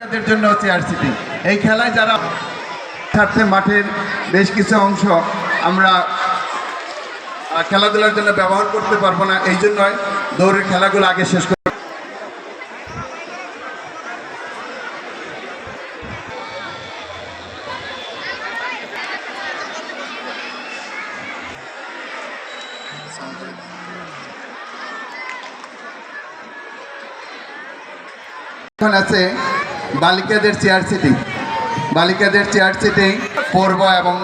তাদের জন্য সিটিং এই খেলায় যারা স্বার্থে মাঠের বেশ কিছু অংশ, আমরা খেলাধুলার জন্য ব্যবহার করতে পারব না, এই জন্যই দৌড়ের খেলাগুলো আগে শেষ করব এখন আছে বালিকাদের চেয়ার সিটিং বালিকাদের চেয়ার সিটিং পূর্ব এবং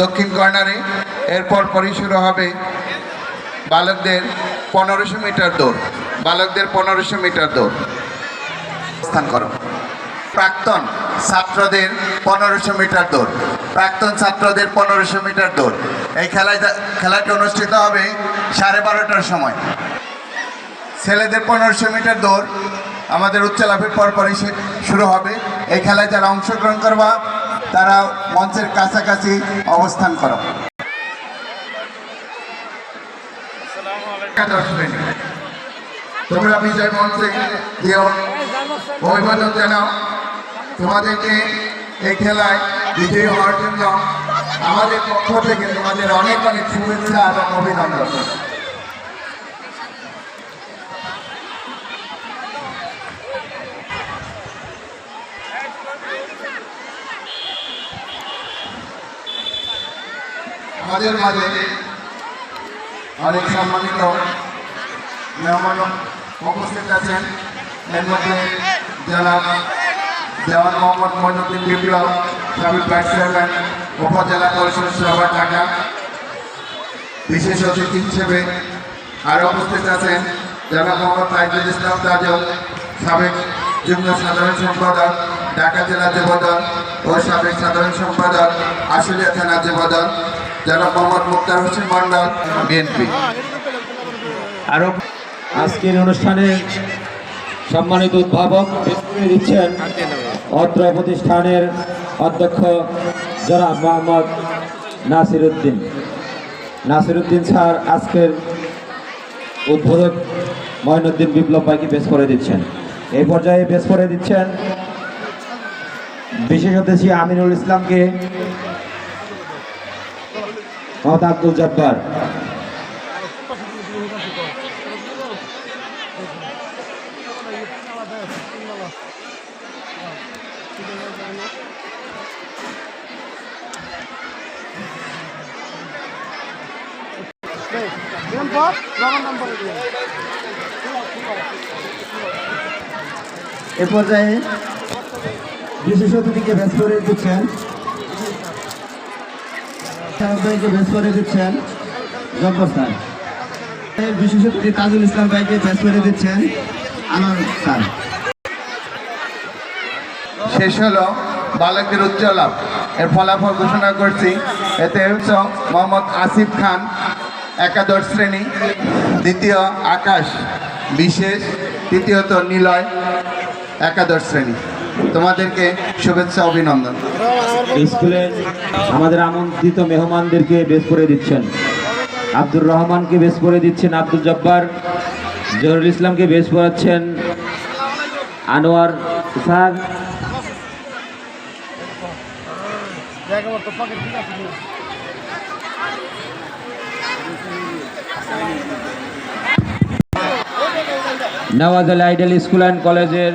দক্ষিণ কর্নারে। এরপর পরই শুরু হবে বালকদের পনেরোশো মিটার দৌড়। বালকদের পনেরোশো মিটার দৌড়। স্থান করো। প্রাক্তন ছাত্রদের পনেরোশো মিটার দৌড়। প্রাক্তন ছাত্রদের পনেরোশো মিটার দৌড়। এই খেলায় খেলাটি অনুষ্ঠিত হবে সাড়ে বারোটার সময়। ছেলেদের পনেরোশো মিটার দৌড়। আমাদের উচ্চ লাভের পরপরই শুরু হবে। এই খেলায় যারা অংশগ্রহণ করবা তারা মঞ্চের কাছাকাছি অবস্থান করো। তোমরা বিজয় মঞ্চে অভিবাদন জানাও। তোমাদেরকে এই খেলায় বিজয়ী হওয়ার জন্য আমাদের পক্ষ থেকে তোমাদের অনেক অনেক শুভেচ্ছা এবং অভিনন্দন। আমাদের মাঝে অনেক সম্মানিত মেহমান উপস্থিত আছেন। এর মধ্যে জনাব জওয়ান মোহাম্মদ মইনুদ্দিন বিপ্লব, সাবেক ভাইস চেয়ারম্যান, উপজেলা পরিষদ সভা ঢাকা। বিশেষ অতিথি হিসেবে আরও উপস্থিত আছেন জনাব মোহাম্মদ তাইজুল ইসলাম তাজল, সাবেক যুগ্ম সাধারণ সম্পাদক, ঢাকা জেলা যুবদল ও সাবেক সাধারণ সম্পাদক আশুলিয়া থানা যুবদল। জনাব মোহাম্মদ মুক্তার হোসেন মন্ডল বিএনপি। আরও আজকের অনুষ্ঠানে সম্মানিত উদ্ভাবক দিচ্ছেন অত্র প্রতিষ্ঠানের অধ্যক্ষ জনাব মোহাম্মদ নাসির উদ্দিন নাসির উদ্দিন স্যার আজকের উদ্বোধক মঈনুদ্দিন বিপ্লব ভাইকে বেশ করে দিচ্ছেন। এই পর্যায়ে বেশ করে দিচ্ছেন বিশেষ অতিথি আমিনুল ইসলামকে মোহাম্মদ আব্দুল জব্বার। এ পর্যায়ে বিশেষ অতিথিকে বেশ করে দিচ্ছেন ভাইকে বেশ করে দিচ্ছেন। জব্বর স্যার। বিশেষ অতিথি তাজুল ইসলাম ভাইকে বেশ করে দিচ্ছেন আনন্দ স্যার। শেষ হলো বালকদের উচ্চ লাভ এর ফলাফল ঘোষণা করছি। এতে হচ্ছে মোহাম্মদ আসিফ খান, একাদশ শ্রেণি, দ্বিতীয় আকাশ, বিশেষ, তৃতীয়ত নিলয়, একাদশ শ্রেণি। তোমাদেরকে শুভেচ্ছা, অভিনন্দন। স্কুলের আমাদের আমন্ত্রিত মেহমানদেরকে বেশ করে দিচ্ছেন। আব্দুর রহমানকে বেশ করে দিচ্ছেন, আব্দুল জব্বার, জহরুল ইসলামকে বেশ করাচ্ছেন, Anwar sir. Nawaz Ali ideal school and কলেজের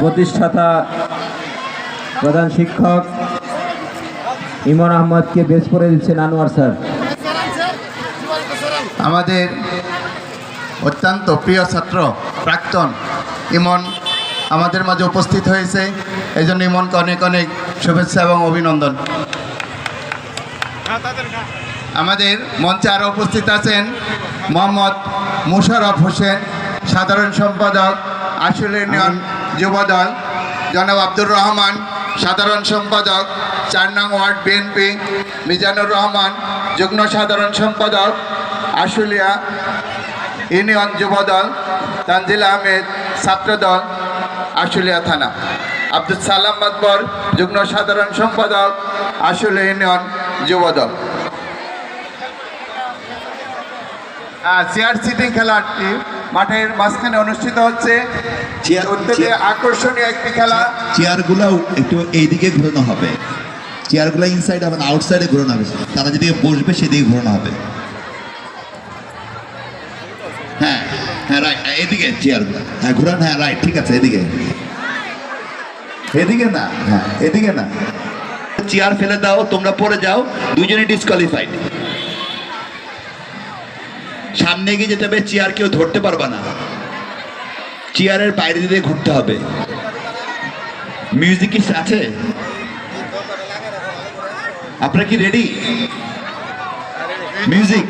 প্রতিষ্ঠাতা, প্রধান শিক্ষক ইমন আহমদকে বেশ করে দিচ্ছেন আনোয়ার স্যার। আমাদের অত্যন্ত প্রিয় ছাত্র, প্রাক্তন ইমন আমাদের মাঝে উপস্থিত হয়েছে। এই জন্য ইমনকে অনেক অনেক শুভেচ্ছা এবং অভিনন্দন। আমাদের মঞ্চে আরও উপস্থিত আছেন মোহাম্মদ মুশারফ হোসেন, সাধারণ সম্পাদক ইউনিয়ন যুবদল জনাব আব্দুর রহমান, সাধারণ সম্পাদক, চার নং ওয়ার্ড বিএনপি মিজানুর রহমান, যুগ্ম সাধারণ সম্পাদক, আশুলিয়া ইউনিয়ন যুবদল তানজিল আহমেদ ছাত্রদল আশুলিয়া থানা। আব্দুল সালাম আকবর, যুগ্ম সাধারণ সম্পাদক, Ashulia union Jubodal chair sitting খেলাটি মাঠের মাঝখানে অনুষ্ঠিত হচ্ছে। অত্যন্ত আকর্ষণীয় একটি খেলা। চেয়ারগুলো একটু এইদিকে ঘোরানো হবে। চেয়ারগুলো ইনসাইড হবে না আউটসাইডে ঘোরানো হবে। তারা যেদিকে বসবে সেদিকে ঘোরানো হবে। হ্যাঁ হ্যাঁ রাইট এদিকে চেয়ারগুলো হ্যাঁ ঘোরান হ্যাঁ রাইট ঠিক আছে এদিকে এদিকে না হ্যাঁ এদিকে না। চেয়ার ফেলে দাও তোমরা পড়ে যাও দুজনে ডিসকোয়ালিফাইড সামনে গিয়ে যেতে হবে চেয়ার কেউ ধরতে পারবা না। চেয়ারের বাইরে দিয়ে ঘুরতে হবে। মিউজিক কি আছে? আপনারা কি রেডি মিউজিক